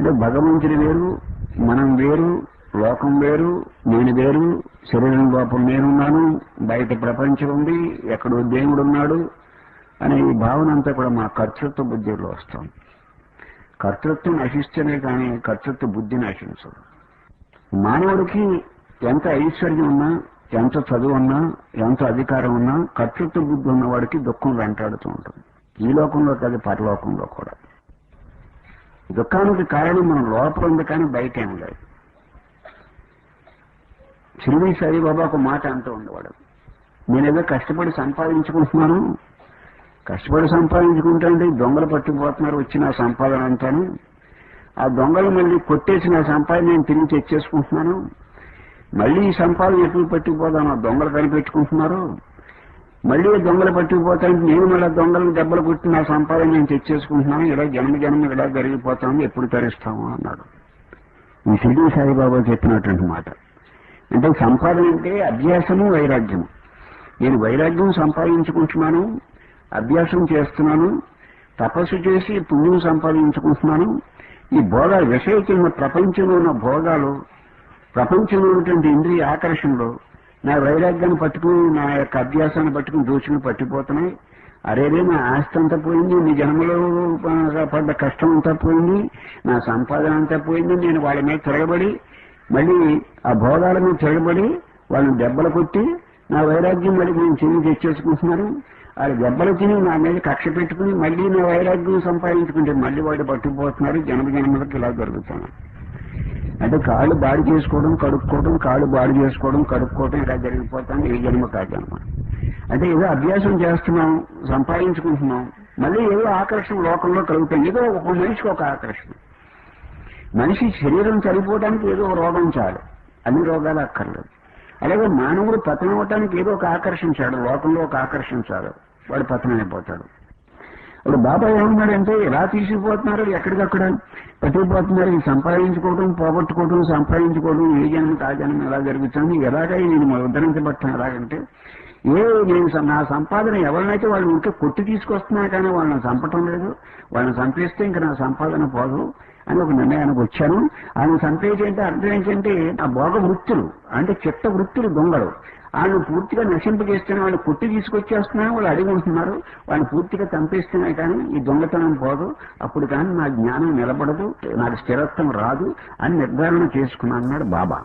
అంటే భగవంతుడు వేరు మనం వేరు లోకం వేరు నేను వేరు శరీరం లోపల నేనున్నాను బయట ప్రపంచం ఉంది ఎక్కడో దేవుడు ఉన్నాడు అనే ఈ భావన అంతా కూడా మా కర్తృత్వ బుద్ధిలో వస్తాం కర్తృత్వం నశిస్తేనే కానీ కర్తృత్వ బుద్ధి నశించదు మానవుడికి ఎంత ఐశ్వర్యం ఉన్నా ఎంత చదువు ఉన్నా ఎంత అధికారం ఉన్నా కర్తృత్వ బుద్ధి ఉన్నవాడికి దుఃఖం వెంటాడుతూ ఉంటుంది. ఈ లోకంలో కాదు పరలోకంలో కూడా. దుఃఖానికి కారణం మనం లోపల ఉంది కానీ బయట ఏం లేదు. షిరిడి సాయిబాబా ఒక మాట అంటూ ఉండేవాడు. నేనేదో కష్టపడి సంపాదించుకుంటున్నాను. కష్టపడి సంపాదించుకుంటే అంటే దొంగలు పట్టుకుపోతున్నారు వచ్చిన సంపాదన అంటాను. ఆ దొంగలు మళ్ళీ కొట్టేసిన సంపాదన నేను తిరిగి తెచ్చేసుకుంటున్నాను. మళ్ళీ ఈ సంపాదన ఎప్పుడు పట్టుకుపోదాను ఆ దొంగలు కనిపెట్టుకుంటున్నారు. మళ్ళీ దొంగలు పట్టుకుపోతానికి నేను మళ్ళీ దొంగలను దెబ్బలు కొట్టి నా సంపాదన నేను తెచ్చేసుకుంటున్నాను ఇలా జన్మ జన్మ ఇలా జరిగిపోతాము ఎప్పుడు తరిస్తాము అన్నాడు. ఈ షిరిడి సాయిబాబా చెప్పినటువంటి మాట. అంటే సంపాదన అంటే అభ్యాసము వైరాగ్యము. నేను వైరాగ్యం సంపాదించుకుంటున్నాను అభ్యాసం చేస్తున్నాను తపస్సు చేసి పుణ్యం సంపాదించుకుంటున్నాను. ఈ భోగాలు విషయకిన్న ప్రపంచంలో ఉన్న భోగాలు ప్రపంచంలో ఉన్నటువంటి ఇంద్రియ ఆకర్షణలో నా వైరాగ్యాన్ని పట్టుకుని నా యొక్క అభ్యాసాన్ని పట్టుకుని దూచుకుని పట్టిపోతున్నాయి. అరేరే నా ఆస్తి అంతా పోయింది నీ జన్మలో పడ్డ కష్టం అంతా పోయింది నా సంపాదన అంతా పోయింది నేను వాళ్ళ మీద తిరగబడి మళ్ళీ ఆ భోగాల మీద తిరగబడి వాళ్ళని దెబ్బలు కొట్టి నా వైరాగ్యం మళ్ళీ నేను చిన్న తెచ్చేసుకుంటున్నాను. వాళ్ళ దెబ్బలు తిని నా మీద కక్ష పెట్టుకుని మళ్ళీ నా వైరాగ్యం సంపాదించుకుంటే మళ్ళీ వాడు పట్టుకుపోతున్నారు జన్మ జన్మలకు ఇలా జరుగుతున్నాను అంటే కాళ్ళు బాడి చేసుకోవడం కడుక్కోవడం కాళ్ళు బాడి చేసుకోవడం కడుక్కోవడం ఇలా జరిగిపోతాం ఏ జన్మ కా అంటే ఏదో అభ్యాసం చేస్తున్నాం సంపాదించుకుంటున్నాం మళ్ళీ ఏదో ఆకర్షణ లోకంలో కలుగుతాం ఏదో ఒక మనిషికి ఒక ఆకర్షణ. మనిషి శరీరం చనిపోవడానికి ఏదో ఒక రోగం చాలు. అన్ని రోగాలు అక్కర్లేదు. అలాగే మానవుడు పతనం అవటానికి ఏదో ఒక ఆకర్షణ చాలు. లోకంలో ఒక ఆకర్షణ చాలు. వాడు పతనం అయిపోతాడు ఇప్పుడు బాబా ఏమన్నాడంటే ఎలా తీసుకుపోతున్నారు ఎక్కడికక్కడ పట్టిపోతున్నారు ఇది సంపాదించుకోవడం పోగొట్టుకోవడం సంపాదించుకోవడం ఏ జన్మ ఆ జన్మ ఎలా జరుగుతుంది ఎలాగ నేను ఉద్ధరించబట్టాను ఎలాగంటే ఏ నేను నా సంపాదన ఎవరినైతే వాళ్ళు ఉంటే కొట్టి తీసుకొస్తున్నా కానీ వాళ్ళని చంపటం లేదు వాళ్ళని చంపేస్తే ఇంకా నా సంపాదన పోదు అని ఒక నిర్ణయానికి వచ్చాను. ఆయన చంపేసి అంటే అర్థం ఏంటంటే ఆ భోగ వృత్తులు అంటే చిత్త వృత్తులు దొంగలు. వాళ్ళు పూర్తిగా నశింపజేస్తేనే వాళ్ళు కొట్టి తీసుకొచ్చేస్తున్నాను వాళ్ళు అడిగి ఉంటున్నారు. వాళ్ళు పూర్తిగా చంపేస్తున్నాయి కానీ ఈ దొంగతనం పోదు. అప్పుడు కానీ నా జ్ఞానం నిలబడదు నాకు స్థిరత్వం రాదు అని నిర్ధారణ చేసుకున్నాను అన్నాడు బాబా.